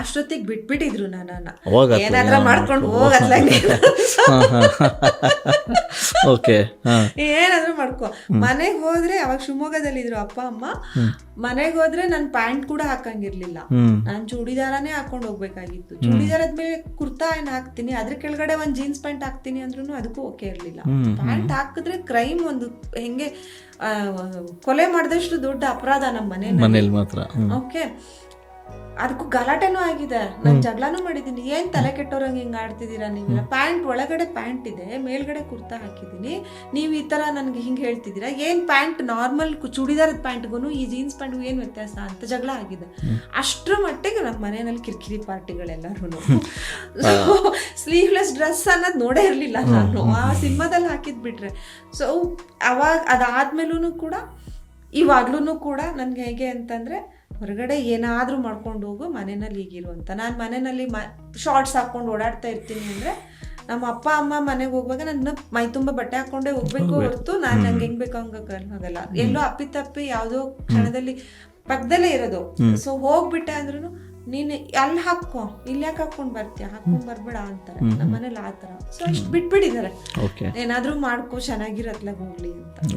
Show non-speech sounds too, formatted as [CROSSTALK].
ಅಷ್ಟೊತ್ತಿಗೆ ಬಿಟ್ಬಿಟ್ಟಿದ್ರು ನಾನು ಏನಾದ್ರೂ ಮಾಡ್ಕೊಂಡು ಹೋಗತ್ಲಾಗ [LAUGHS] ಓಕೆ ಏನಾದ್ರೂ ಮಾಡ್ಕೊ. ಮನೆಗೆ ಹೋದ್ರೆ ಅವಾಗ ಶಿವಮೊಗ್ಗದಲ್ಲಿ ಇದ್ರು ಅಪ್ಪ ಅಮ್ಮ. ಮನೆಗೆ ಹೋದ್ರೆ ನನ್ ಪ್ಯಾಂಟ್ ಕೂಡ ಹಾಕಂಗಿರ್ಲಿಲ್ಲ. ನಾನು ಚೂಡಿದಾರನೇ ಹಾಕೊಂಡು ಹೋಗ್ಬೇಕಾಗಿತ್ತು. ಚೂಡಿದಾರದ ಮೇಲೆ ಕುರ್ತಾ ಏನ್ ಹಾಕ್ತೀನಿ ಅದ್ರ ಕೆಳಗಡೆ ಒಂದ್ ಜೀನ್ಸ್ ಪ್ಯಾಂಟ್ ಹಾಕ್ತೀನಿ ಅಂದ್ರೂ ಅದಕ್ಕೂ ಓಕೆ ಇರ್ಲಿಲ್ಲ. ಪ್ಯಾಂಟ್ ಹಾಕಿದ್ರೆ ಕ್ರೈಮ್ ಒಂದು ಹೆಂಗೆ ಕೊಲೆ ಮಾಡಿದಷ್ಟು ದೊಡ್ಡ ಅಪರಾಧ ನಮ್ಮ ಮನೆ ಮನೇಲಿ ಮಾತ್ರ. ಓಕೆ. ಅದಕ್ಕೂ ಗಲಾಟೆನೂ ಆಗಿದೆ. ನಾನು ಜಗಳನೂ ಮಾಡಿದ್ದೀನಿ. ಏನ್ ತಲೆ ಕೆಟ್ಟೋರಂಗೆ ಹಿಂಗ್ ಆಡ್ತಿದ್ದೀರಾ ನೀವೆಲ್ಲ ಪ್ಯಾಂಟ್ ಒಳಗಡೆ ಪ್ಯಾಂಟ್ ಇದೆ ಮೇಲ್ಗಡೆ ಕುರ್ತಾ ಹಾಕಿದ್ದೀನಿ. ನೀವು ಈ ತರ ನನ್ಗೆ ಹಿಂಗ್ ಹೇಳ್ತಿದ್ದೀರಾ? ಏನ್ ಪ್ಯಾಂಟ್ ನಾರ್ಮಲ್ ಚೂಡಿದಾರದ ಪ್ಯಾಂಟ್ಗೂ ಈ ಜೀನ್ಸ್ ಪ್ಯಾಂಟ್ಗೂ ಏನ್ ವ್ಯತ್ಯಾಸ ಅಂತ ಜಗಳ ಆಗಿದೆ. ಅಷ್ಟರ ಮಟ್ಟಿಗೆ ನಮ್ಮ ಮನೆಯಲ್ಲಿ ಕಿರಿಕಿರಿ ಪಾರ್ಟಿಗಳೆಲ್ಲರೂ ಸ್ಲೀವ್ಲೆಸ್ ಡ್ರೆಸ್ ಅನ್ನೋದು ನೋಡೇ ಇರಲಿಲ್ಲ ನಾನು. ಆ ಸಿನಿಮಾದಲ್ಲಿ ಹಾಕಿದ್ ಬಿಟ್ರೆ. ಸೊ ಅವಾಗ ಅದಾದ್ಮೇಲೂ ಕೂಡ ಇವಾಗ್ಲೂ ಕೂಡ ನನ್ಗೆ ಹೇಗೆ ಅಂತಂದ್ರೆ ಹೊರಗಡೆ ಏನಾದರೂ ಮಾಡ್ಕೊಂಡು ಹೋಗು ಮನೆಯಲ್ಲಿ ಈಗಿರು ಅಂತ ನಾನು ಮನೆಯಲ್ಲಿ ಮ ಶಾರ್ಟ್ಸ್ ಹಾಕ್ಕೊಂಡು ಓಡಾಡ್ತಾ ಇರ್ತೀನಿ ಅಂದ್ರೆ ನಮ್ಮ ಅಪ್ಪ ಅಮ್ಮ ಮನೆಗೆ ಹೋಗುವಾಗ ನನ್ನ ಮೈ ತುಂಬ ಬಟ್ಟೆ ಹಾಕೊಂಡೇ ಹೋಗ್ಬೇಕು ಹೊರತು ನಾನು ನಂಗೆ ಹೆಂಗ್ ಬೇಕು ಹಂಗೆ ಹೋಗಲ್ಲ ಎಲ್ಲೋ ಅಪ್ಪಿ ತಪ್ಪಿ ಯಾವ್ದೋ ಕ್ಷಣದಲ್ಲಿ ಪಕ್ಕದಲ್ಲೇ ಇರೋದು. ಸೊ ಹೋಗ್ಬಿಟ್ಟೆ ಅಂದ್ರೂ ನೀನು ಅಲ್ಲಿ ಹಾಕೋ ಇಲ್ಲಿ ಯಾಕೆ ಹಾಕೊಂಡ್ ಬರ್ತೀಯ? ಹಾಕೊಂಡ್ ಬರ್ಬೇಡ ಅಂತಾರೆ. ನಮ್ಮ ಮನೇಲಿ ಆ ಥರ. ಸೊ ಇಷ್ಟು ಬಿಟ್ಬಿಟ್ಟಿದ್ದಾರೆ ಏನಾದರೂ ಏನಾದ್ರೂ ಮಾಡ್ಕೋ ಚೆನ್ನಾಗಿರತ್ಲಾಗ ಹೋಗ್ಲಿ ಅಂತ.